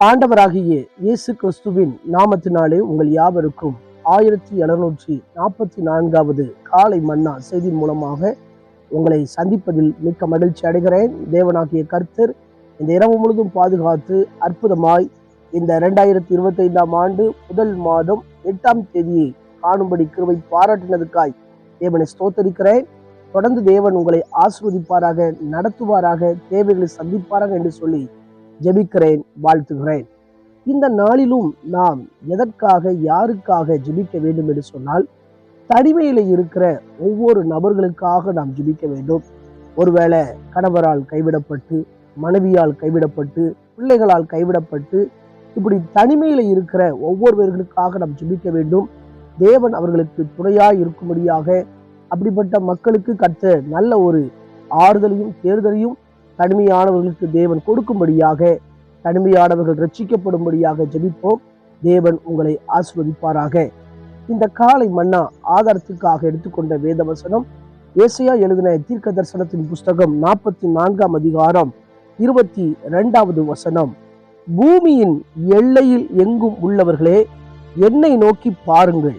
ஆண்டவராகிய இயேசு கிறிஸ்துவின் நாமத்தினாலே உங்கள் யாவருக்கும் ஆயிரத்தி எழுநூற்றி நாற்பத்தி நான்காவது காலை மன்னா செய்தி மூலமாக உங்களை சந்திப்பதில் மிக்க மகிழ்ச்சி அடைகிறேன். தேவனாகிய கர்த்தர் இந்த இரவு முழுதும் பாதுகாத்து அற்புதமாய் இந்த இரண்டாயிரத்தி இருபத்தி ஐந்தாம் ஆண்டு முதல் மாதம் எட்டாம் தேதியை காணும்படி கிருவை பாராட்டினதுக்காய் தேவனை ஸ்தோத்தரிக்கிறேன். தொடர்ந்து தேவன் உங்களை ஆசிர்வதிப்பாராக நடத்துவாராக தேவைகளை சந்திப்பாராக என்று சொல்லி ஜெபிக்கிறேன் வாழ்த்துகிறேன். இந்த நாளிலும் நாம் எதற்காக யாருக்காக ஜெபிக்க வேண்டும் என்று சொன்னால் தனிமையில் இருக்கிற ஒவ்வொரு நபர்களுக்காக நாம் ஜெபிக்க வேண்டும். ஒருவேளை கணவரால் கைவிடப்பட்டு மனைவியால் கைவிடப்பட்டு பிள்ளைகளால் கைவிடப்பட்டு இப்படி தனிமையில் இருக்கிற ஒவ்வொருவர்களுக்காக நாம் ஜெபிக்க வேண்டும். தேவன் அவர்களுக்கு துணையாய் இருக்கும்படியாக அப்படிப்பட்ட மக்களுக்கு கற்ற நல்ல ஒரு ஆறுதலையும் தேர்தலையும் தனிமையானவர்களுக்கு தேவன் கொடுக்கும்படியாக தனிமையானவர்கள் ரட்சிக்கப்படும்படியாக ஜெபிப்போம். தேவன் உங்களை ஆஸ்வதிப்பாராக இந்த காலை மன்னா ஆதாரத்துக்காக எடுத்துக்கொண்ட வேத வசனம் ஏசையா எழுதின தீர்க்க தரிசனத்தின் புஸ்தகம் நாற்பத்தி நான்காம் அதிகாரம் இருபத்தி இரண்டாவது வசனம். பூமியின் எல்லையில் எங்கும் உள்ளவர்களே என்னை நோக்கி பாருங்கள்.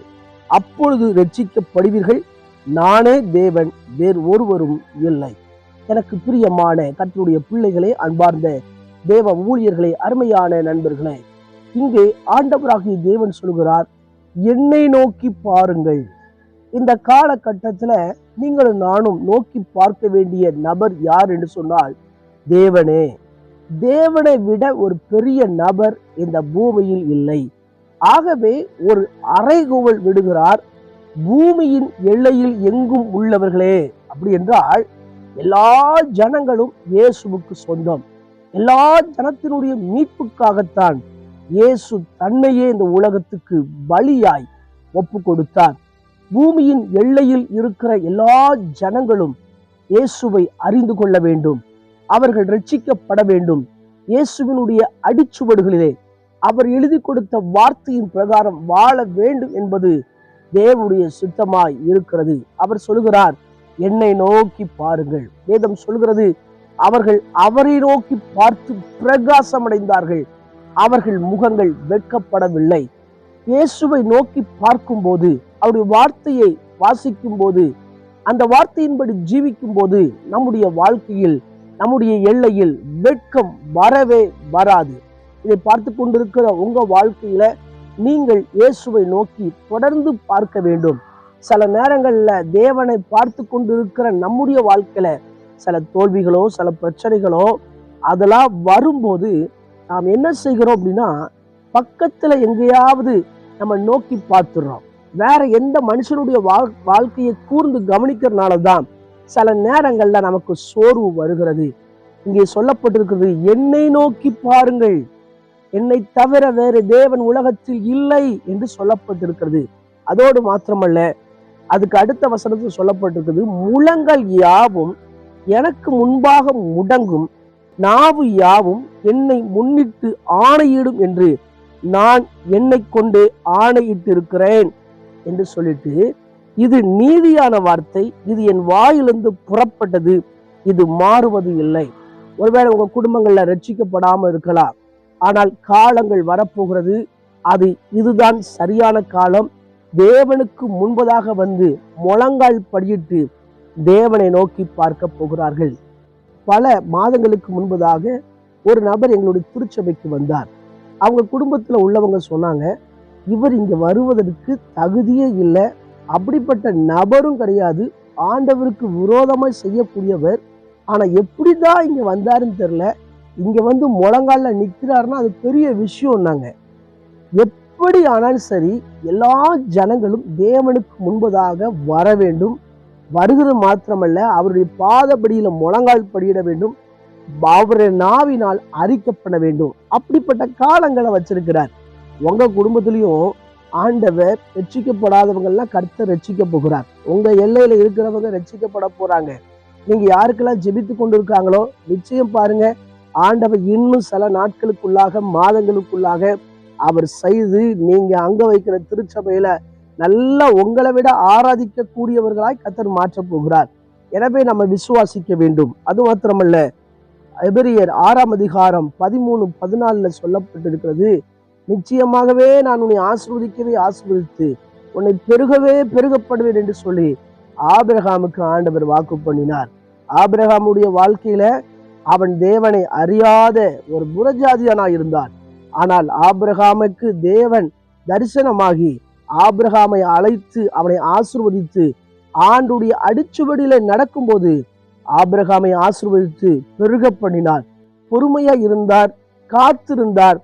அப்பொழுது ரட்சிக்கப்படுவீர்கள். நானே தேவன் வேறு ஒருவரும் இல்லை. எனக்கு பிரியமான கற்றுடைய பிள்ளைகளே அன்பார்ந்த தேவ ஊழியர்களே அருமையான நண்பர்களே இங்கே ஆண்டவராகிய தேவன் சொல்கிறார் என்னை நோக்கி பாருங்கள். இந்த காலகட்டத்துல நீங்களும் நானும் நோக்கி பார்க்க வேண்டிய நபர் யார் என்று சொன்னால் தேவனே. தேவனை விட ஒரு பெரிய நபர் இந்த பூமியில் இல்லை. ஆகவே ஒரு அறைகூவல் விடுகிறார் பூமியின் எல்லையில் எங்கும் உள்ளவர்களே அப்படி என்றால் எல்லா ஜனங்களும் இயேசுவுக்கு சொந்தம். எல்லா ஜனத்தினுடைய மீட்புக்காகத்தான் இயேசு தன்னையே இந்த உலகத்துக்கு பலியாய் ஒப்பு கொடுத்தார் பூமியின் எல்லையில் இருக்கிற எல்லா ஜனங்களும் இயேசுவை அறிந்து கொள்ள வேண்டும். அவர்கள் ரட்சிக்கப்பட வேண்டும். இயேசுவினுடைய அடிச்சுவடுகளிலே அவர் எழுதி கொடுத்த வார்த்தையின் பிரகாரம் வாழ வேண்டும் என்பது தேவனுடைய சித்தமாய் இருக்கிறது. அவர் சொல்கிறார் என்னை நோக்கி பாருங்கள். வேதம் சொல்கிறது அவர்கள் அவரை நோக்கி பார்த்து பிரகாசமடைந்தார்கள். அவர்கள் முகங்கள் வெட்கப்படவில்லை. இயேசுவை நோக்கி பார்க்கும்போது அவருடைய வார்த்தையை வாசிக்கும் போது அந்த வார்த்தையின்படி ஜீவிக்கும் போது நம்முடைய வாழ்க்கையில் நம்முடைய எல்லையில் வெட்கம் வரவே வராது. இதை பார்த்து கொண்டிருக்கிற உங்க வாழ்க்கையில நீங்கள் இயேசுவை நோக்கி தொடர்ந்து பார்க்க வேண்டும். சில நேரங்களில் தேவனை பார்த்து கொண்டிருக்கிற நம்முடைய வாழ்க்கையில சில தோல்விகளோ சில பிரச்சனைகளோ அதெல்லாம் வரும்போது நாம் என்ன செய்கிறோம் அப்படின்னா பக்கத்துல எங்கேயாவது நம்ம நோக்கி பார்த்துடுறோம். வேற எந்த மனுஷனுடைய வாழ் வாழ்க்கையை கூர்ந்து கவனிக்கிறனால தான் சில நேரங்களில் நமக்கு சோர்வு வருகிறது. இங்கே சொல்லப்பட்டிருக்கிறது என்னை நோக்கி பாருங்கள். என்னை தவிர வேறு தேவன் உலகத்தில் இல்லை என்று சொல்லப்பட்டிருக்கிறது. அதோடு மாத்திரமல்ல அதுக்கு அடுத்த வசனத்தில் சொல்லப்பட்டிருக்கிறது முழங்கள் யாவும் எனக்கு முன்பாக முடங்கும் நாவு யாவும் என்னை முன்னிட்டு ஆணையிடும் என்று நான் என்னை கொண்டு ஆணையிட்டிருக்கிறேன் என்று சொல்லிட்டு இது நீதியான வார்த்தை இது என் வாயிலிருந்து புறப்பட்டது இது மாறுவது இல்லை. ஒருவேளை உங்க குடும்பங்கள்ல ரட்சிக்கப்படாம இருக்கலாம். ஆனால் காலங்கள் வரப்போகிறது. அது இதுதான் சரியான காலம். தேவனுக்கு முன்பதாக வந்து முழங்கால் படியிட்டு தேவனை நோக்கி பார்க்க போகிறார்கள். பல மாதங்களுக்கு முன்பதாக ஒரு நபர் எங்களுடைய திருச்சபைக்கு வந்தார். அவங்க குடும்பத்தில் உள்ளவங்க சொன்னாங்க இவர் இங்கே வருவதற்கு தகுதியே இல்லை. அப்படிப்பட்ட நபரும் கிடையாது. ஆண்டவருக்கு விரோதமாக செய்யக்கூடியவர். ஆனால் எப்படி தான் இங்கே வந்தாருன்னு தெரில இங்க வந்து முழங்கால நிக்கிறாருன்னா அது பெரிய விஷயம்னாங்க. எப்படி ஆனாலும் சரி எல்லா ஜனங்களும் தேவனுக்கு முன்பதாக வர வேண்டும். வருகிறது மாத்திரமல்ல அவருடைய பாதப்படியில் முழங்கால் படியிட வேண்டும். அவருடைய நாவினால் அறிக்கப்பட வேண்டும். அப்படிப்பட்ட காலங்களை வச்சிருக்கிறார். உங்க குடும்பத்திலையும் ஆண்டவர் ரட்சிக்கப்படாதவங்க எல்லாம் கர்த்தர் ரட்சிக்க போகிறார். உங்க எல்லையில இருக்கிறவங்க ரட்சிக்கப்பட போறாங்க. நீங்க யாருக்கெல்லாம் ஜெபித்து கொண்டு இருக்காங்களோ நிச்சயம் பாருங்க. ஆண்டவர் இன்னும் சில நாட்களுக்குள்ளாக மாதங்களுக்குள்ளாக அவர் செய்து நீங்க அங்க வைக்கிற திருச்சபையில நல்லா உங்களை விட ஆராதிக்க கூடியவர்களாய் கத்தர் மாற்ற போகிறார். எனவே நம்ம விசுவாசிக்க வேண்டும். அது மாத்திரமல்ல எபிரியர் ஆறாம் அதிகாரம் பதிமூணு பதினாலுல சொல்லப்பட்டிருக்கிறது நிச்சயமாகவே நான் உன்னை ஆசிர்வதிக்கவே ஆசிர்வதித்து உன்னை பெருகவே பெருகப்படுவேன் என்று சொல்லி ஆபிரகாமுக்கு ஆண்டவர் வாக்கு பண்ணினார். ஆபிரகாமுடைய வாழ்க்கையில அவன் தேவனை அறியாத ஒரு புறஜாதியனாக இருந்தான். ஆனால் ஆபிரகாமுக்கு தேவன் தரிசனமாகி ஆபிரகாமை அழைத்து அவனை ஆசிர்வதித்து ஆண்டுடைய அடிச்சுவடியில நடக்கும்போது ஆபிரகாமை ஆசிர்வதித்து பெருக பண்ணினார். பொறுமையா இருந்தார் காத்திருந்தார்.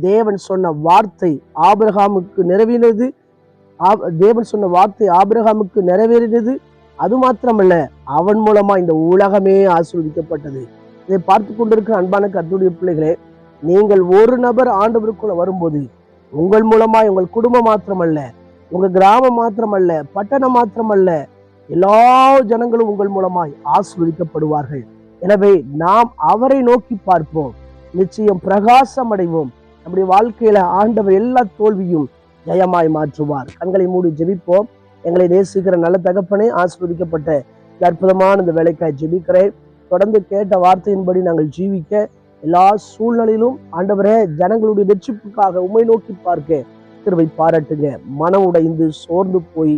தேவன் சொன்ன வார்த்தை ஆபிரகாமுக்கு நிறைவேறினது ஆப்- தேவன் சொன்ன வார்த்தை ஆபிரகாமுக்கு நிறைவேறினது அது மாத்திரமல்ல அவன் மூலமா இந்த உலகமே ஆசிர்வதிக்கப்பட்டது. இதை பார்த்து கொண்டிருக்கிற அன்பான கத்துடைய பிள்ளைகளே நீங்கள் ஒரு நபர் ஆண்டவருக்குள்ள வரும்போது உங்கள் மூலமா உங்கள் குடும்பம் மாத்திரமல்ல உங்க கிராமம் மாத்திரமல்ல பட்டணம் மாத்திரமல்ல எல்லா ஜனங்களும் உங்கள் மூலமாய் ஆஸ்வதிக்கப்படுவார்கள் எனவே நாம் அவரை நோக்கி பார்ப்போம். நிச்சயம் பிரகாசம் அடைவோம் நம்முடைய வாழ்க்கையில ஆண்டவர் எல்லா தோல்வியும் ஜெயமாய் மாற்றுவார். கண்களை மூடி ஜெபிப்போம். எங்களை நேசிக்கிற நல்ல தகப்பனே ஆஸ்வதிக்கப்பட்ட அற்புதமான இந்த வேலைக்காய் ஜெபிக்கிறேன். தொடர்ந்து கேட்ட வார்த்தையின்படி நாங்கள் ஜீவிக்க எல்லா சூழ்நிலையிலும் ஆண்டவரே ஜனங்களுடைய வெற்றிப்புக்காக உண்மை நோக்கி பார்க்க திருவை பாராட்டுங்க. மனம் உடைந்து சோர்ந்து போய்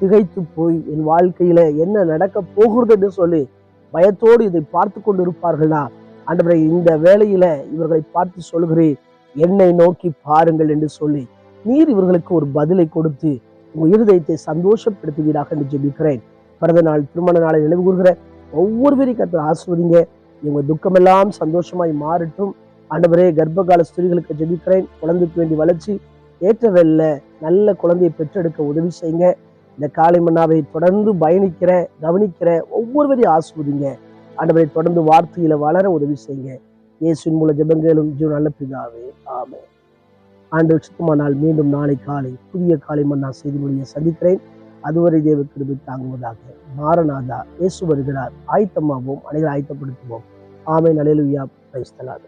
திகைத்து போய் என் வாழ்க்கையில என்ன நடக்க போகிறது என்று சொல்லி பயத்தோடு இதை பார்த்து கொண்டு இருப்பார்களா ஆண்டவரை இந்த வேலையில இவர்களை பார்த்து சொல்கிறேன் என்னை நோக்கி பாருங்கள் என்று சொல்லி நீர் இவர்களுக்கு ஒரு பதிலை கொடுத்து உங்கள் இருதயத்தை சந்தோஷப்படுத்துவீராக என்று ஜெபிக்கிறேன். பிறந்த நாள் திருமண நாளை நினைவு கூறுகிற ஒவ்வொரு பேரையும் கற்று ஆசிர்வதிங்க. இவங்க துக்கமெல்லாம் சந்தோஷமாய் மாறட்டும். ஆண்டவரே கர்ப்பகால ஸ்திரீகளுக்கு ஜெபிக்கிறேன். குழந்தைக்கு வேண்டி வளர்ச்சி ஏற்ற வெல்ல நல்ல குழந்தையை பெற்றெடுக்க உதவி செய்யுங்க. இந்த காலை மன்னாவை தொடர்ந்து பயணிக்கிற கவனிக்கிற ஒவ்வொருவரையும் ஆசிர்வதிங்க. ஆண்டவரை தொடர்ந்து வார்த்தையில வளர உதவி செய்யுங்க. இயேசுவின் மூல ஜெபங்களும் ஜீவ நல்ல பிதாவே. ஆமே ஆண்டு சுத்தமானால் மீண்டும் நாளை காலை புதிய காலை மன்னா செய்தி மொழியை சந்திக்கிறேன். அதுவரை தேவ கிருபி தாங்குவதாக மாரநாதா இயேசு வருகிறார். ஆயத்தமாவோம் அனைவரும் ஆயத்தப்படுத்துவோம். ஆமை நலையிலுயா பிரைஸ்தலாக